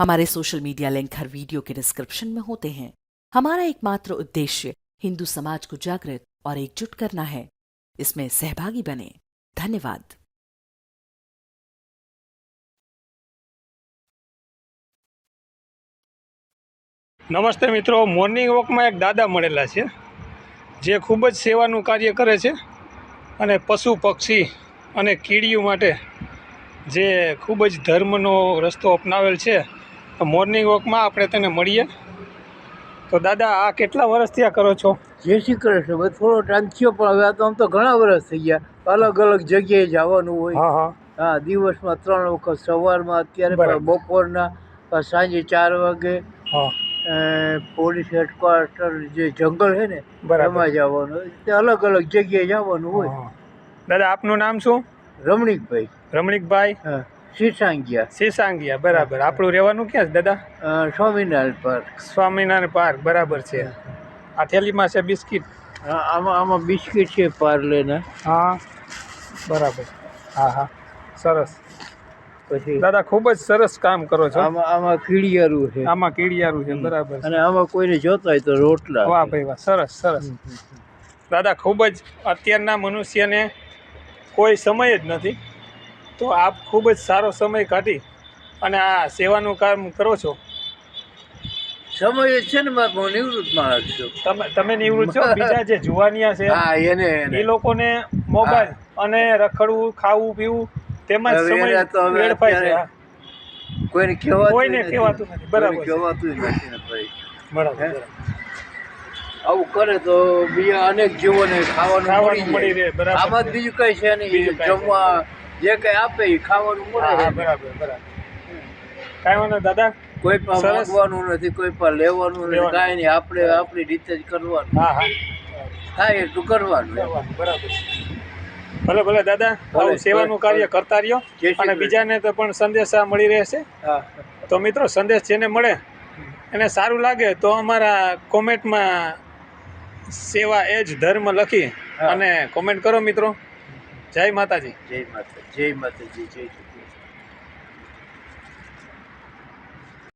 हमारे social media link हर video के डिस्क्रिप्शन में होते हैं हमारा एकमात्र उद्देश्य हिंदू समाज को जागृत और एकजुट करना है इसमें सहभागी बने धन्यवाद નમસ્તે મિત્રો મોર્નિંગ વોકમાં એક દાદા મળેલા છે જે ખૂબ જ સેવાનું કાર્ય કરે છે અને પશુ પક્ષી અને કીડીઓ માટે જે ખૂબ જ ધર્મનો રસ્તો અપનાવેલ છે તો મોર્નિંગ વોકમાં આપણે તેને મળીએ. તો દાદા આ કેટલા વર્ષથી આ કરો છો? જય શ્રી કૃષ્ણ. ભાઈ થોડો ટાઈમ થયો પણ હવે આ તો આમ તો ઘણા વર્ષ થઈ ગયા. અલગ અલગ જગ્યાએ જવાનું હોય. હા હા. હા દિવસમાં ત્રણ વખત સવારમાં અત્યારે બપોરના સાંજે ચાર વાગે હા. પોલીસ હેડક્વાર્ટર જે જંગલ છે ને. એમાં જવાનું. તે અલગ અલગ જગ્યાએ જવાનું હોય. દાદા આપનું નામ શું? રમણીકભાઈ. રમણીકભાઈ. હા. શીશાંગિયા. શેષાંગિયા બરાબર. આપણું રહેવાનું ક્યાં છે દાદા? સ્વામિનારાયણ પાર્ક. સ્વામિનારાયણ પાર્ક બરાબર છે. આ થેલીમાં છે બિસ્કિટ? આમાં આમાં બિસ્કિટ છે પાર્લેના. હા બરાબર. હા હા. સરસ. પછી દાદા ખૂબ જ સરસ કામ કરો છો. આમાં આમાં કીડિયારું છે. આમાં કીડિયારું છે બરાબર અને આમાં કોઈને જોતા હોય તો રોટલા વાહ ભાઈ વાહ સરસ સરસ. દાદા ખૂબ જ અત્યારના મનુષ્યને કોઈ સમય જ નથી. તો આપ ખૂબ જ સારો સમય કાઢી અને આ સેવાનું કામ કરો છો. સમય છે ને હું નિવૃત્ત માણસ છું. તમે તમે નિવૃત્ત છો? બીજા જે જુવાનિયા છે હા એને એ લોકોને મોબાઈલ અને રખડવું ખાવું પીવું તેમાં સમય વેડફાય છે કોઈને કહેવાતું કોઈને કહેવાતું નથી. બરાબર કહેવાતું નથી ભાઈ. બરાબર આવું કરે તો બીજા અનેક જીવોને ખાવાનું મળી રહે, બરાબર આમાં બીજું કઈ છે નહીં. જમવા જે કઈ આપે એ ખાવાનું મળે બરાબર બરાબર. કાંઈ વાંધો દાદા. કોઈ પણ સરસ. નથી કોઈ પણ લેવાનું નથી. કાંઈ નહીં આપણે આપણી રીતે જ કરવાનું. હા હા. થાય એટલું કરવાનું બરાબર. ભલે ભલે દાદા. આવું સેવાનું કાર્ય કરતા રહ્યો. અને બીજાને તો પણ સંદેશા મળી રહેશે. હા. તો મિત્રો સંદેશ જેને મળે એને સારું લાગે તો અમારા કોમેન્ટમાં સેવા એ જ ધર્મ લખી અને કોમેન્ટ કરો મિત્રો. જય માતાજી. જય માતા જય માતાજી જય.